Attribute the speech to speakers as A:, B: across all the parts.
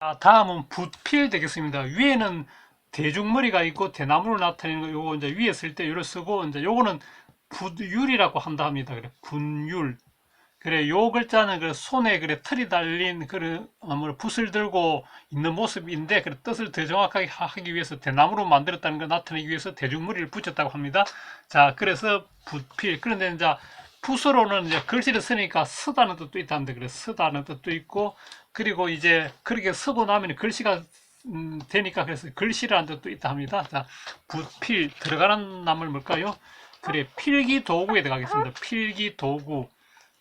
A: 자, 다음은 붓필 되겠습니다. 위에는 대중머리가 있고 대나무로 나타내는 거 요거 이제 위에 쓸 때 요를 쓰고 이제 요거는 붓율이라고 한다 합니다. 그래 분율. 그래 요 글자는 그래 손에 그래 털이 달린 그런 어, 뭐 붓을 들고 있는 모습인데 그래 뜻을 더 정확하게 하- 하기 위해서 대나무로 만들었다는 걸 나타내기 위해서 대중머리를 붙였다고 합니다. 자 그래서 붓필 그런데 이제 붓으로는 이제 글씨를 쓰니까 쓰다는 뜻도 있다는데 그래 쓰다는 뜻도 있고 그리고 이제 그렇게 쓰고 나면 글씨가 음, 되니까 그래서 글씨라는 뜻도 있다 합니다. 자, 붓필 들어가는 나물 뭘까요? 그래 필기 도구에 들어가겠습니다. 필기 도구.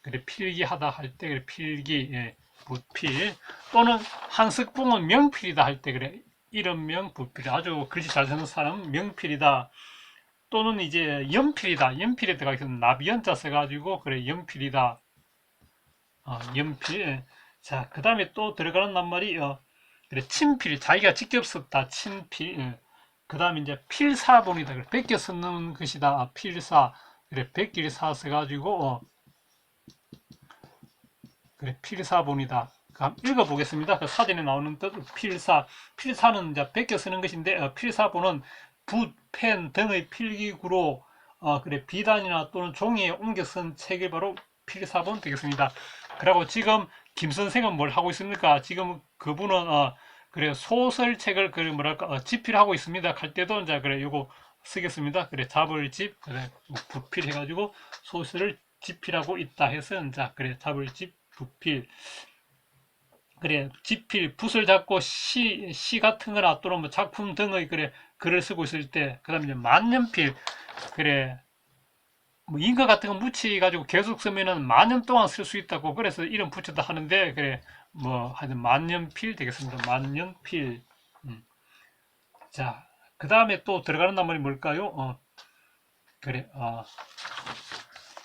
A: 그래 필기하다 할 때 그래 필기 예, 붓필 또는 한석봉은 명필이다 할 때 그래 이름명 붓필 아주 글씨 잘 쓰는 사람 명필이다. 또는 이제 연필이다. 연필에 들어가겠습니다. 나비연자 써가지고 그래 연필이다. 어, 연필. 자, 그 다음에 또 들어가는 낱말이, 어, 그래, 친필. 자기가 직접 썼다. 친필. 그 다음에 이제 필사본이다. 그래, 베껴 쓰는 것이다. 아, 필사. 그래, 베끼리 사 써가지고, 어, 그래, 필사본이다. 그 읽어보겠습니다. 그 사진에 나오는 뜻, 필사. 필사는 이제 베껴 쓰는 것인데, 어, 필사본은 붓, 펜 등의 필기구로, 어, 그래, 비단이나 또는 종이에 옮겨 쓴 책이 바로 필사본 되겠습니다. 그리고 지금 김 선생은 뭘 하고 있습니까? 지금 그분은 어 그래 소설책을 그래 뭐랄까 어, 집필하고 있습니다. 할 때도 이제 그래 요거 쓰겠습니다. 그래 잡을집 그래 뭐 부필 해가지고 소설을 집필하고 있다 해서 이제 그래 잡을집 부필 그래 집필 붓을 잡고 시, 시 같은 거나 또는 뭐 작품 등의 그래 글을 쓰고 있을 때 그다음에 만년필 그래 뭐 인과 같은 거 묻히 가지고 계속 쓰면은 만년 동안 쓸 수 있다고 그래서 이름 붙였다 하는데 그래 뭐 하여튼 만년필 되겠습니다. 만년필. 음. 자, 그 다음에 또 들어가는 낱말이 뭘까요? 어, 그래, 어,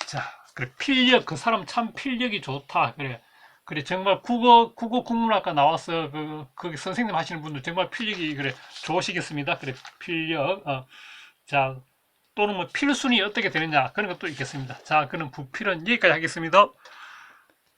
A: 자, 그래 필력 그 사람 참 필력이 좋다. 그래, 그래 정말 국어 국어 국문학과 나와서 그 거기 선생님 하시는 분들 정말 필력이 그래 좋으시겠습니다. 그래 필력. 어, 자. 또는 뭐 필순이 어떻게 되느냐 그런 것도 있겠습니다. 자, 그럼 부필은 여기까지 하겠습니다.